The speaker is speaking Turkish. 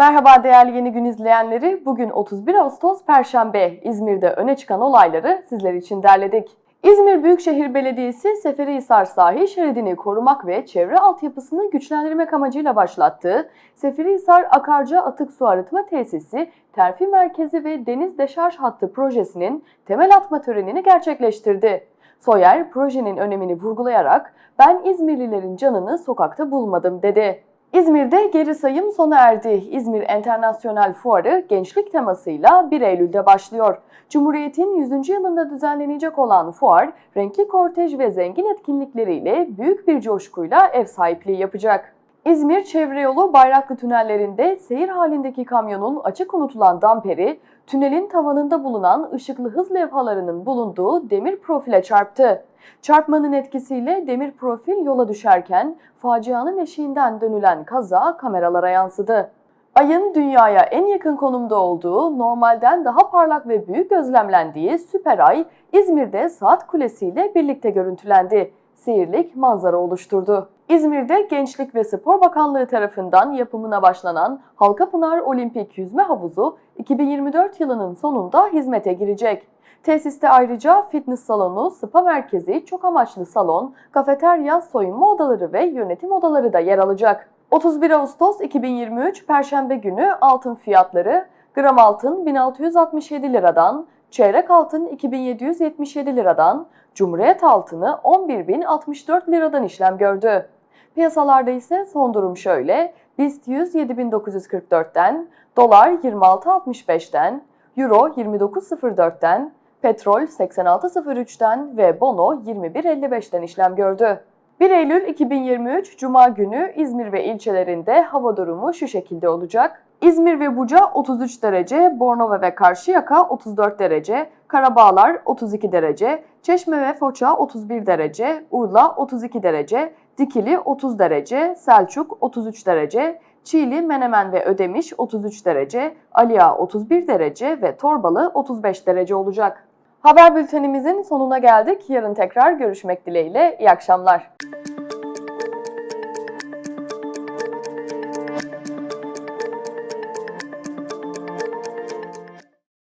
Merhaba değerli Yeni Gün izleyenleri. Bugün 31 Ağustos Perşembe. İzmir'de öne çıkan olayları sizler için derledik. İzmir Büyükşehir Belediyesi Seferihisar sahil şeridini korumak ve çevre altyapısını güçlendirmek amacıyla başlattığı Seferihisar Akarca Atık Su Arıtma Tesisi, Terfi Merkezi ve Deniz Deşarj Hattı projesinin temel atma törenini gerçekleştirdi. Soyer projenin önemini vurgulayarak ben İzmirlilerin canını sokakta bulmadım dedi. İzmir'de geri sayım sona erdi. İzmir Enternasyonel Fuarı gençlik temasıyla 1 Eylül'de başlıyor. Cumhuriyet'in 100. yılında düzenlenecek olan fuar, renkli kortej ve zengin etkinlikleriyle büyük bir coşkuyla ev sahipliği yapacak. İzmir Çevre Yolu Bayraklı tünellerinde seyir halindeki kamyonun açık unutulan damperi, tünelin tavanında bulunan ışıklı hız levhalarının bulunduğu demir profile çarptı. Çarpmanın etkisiyle demir profil yola düşerken facianın eşiğinden dönülen kaza kameralara yansıdı. Ayın dünyaya en yakın konumda olduğu, normalden daha parlak ve büyük gözlemlendiği süper ay İzmir'de saat kulesiyle birlikte görüntülendi. Seyirlik manzara oluşturdu. İzmir'de Gençlik ve Spor Bakanlığı tarafından yapımına başlanan Halkapınar Olimpik Yüzme Havuzu 2024 yılının sonunda hizmete girecek. Tesiste ayrıca fitness salonu, spa merkezi, çok amaçlı salon, kafeterya, soyunma odaları ve yönetim odaları da yer alacak. 31 Ağustos 2023 Perşembe günü altın fiyatları gram altın 1667 liradan, çeyrek altın 2777 liradan, Cumhuriyet altını 11.064 liradan işlem gördü. Piyasalarda ise son durum şöyle. BIST 100 7944'ten, dolar 26.65'ten, euro 29.04'ten, petrol 86.03'ten ve bono 21.55'ten işlem gördü. 1 Eylül 2023 Cuma günü İzmir ve ilçelerinde hava durumu şu şekilde olacak. İzmir ve Buca 33 derece, Bornova ve Karşıyaka 34 derece, Karabağlar 32 derece, Çeşme ve Foça 31 derece, Urla 32 derece, Dikili 30 derece, Selçuk 33 derece, Çiğli, Menemen ve Ödemiş 33 derece, Aliağa 31 derece ve Torbalı 35 derece olacak. Haber bültenimizin sonuna geldik. Yarın tekrar görüşmek dileğiyle. İyi akşamlar.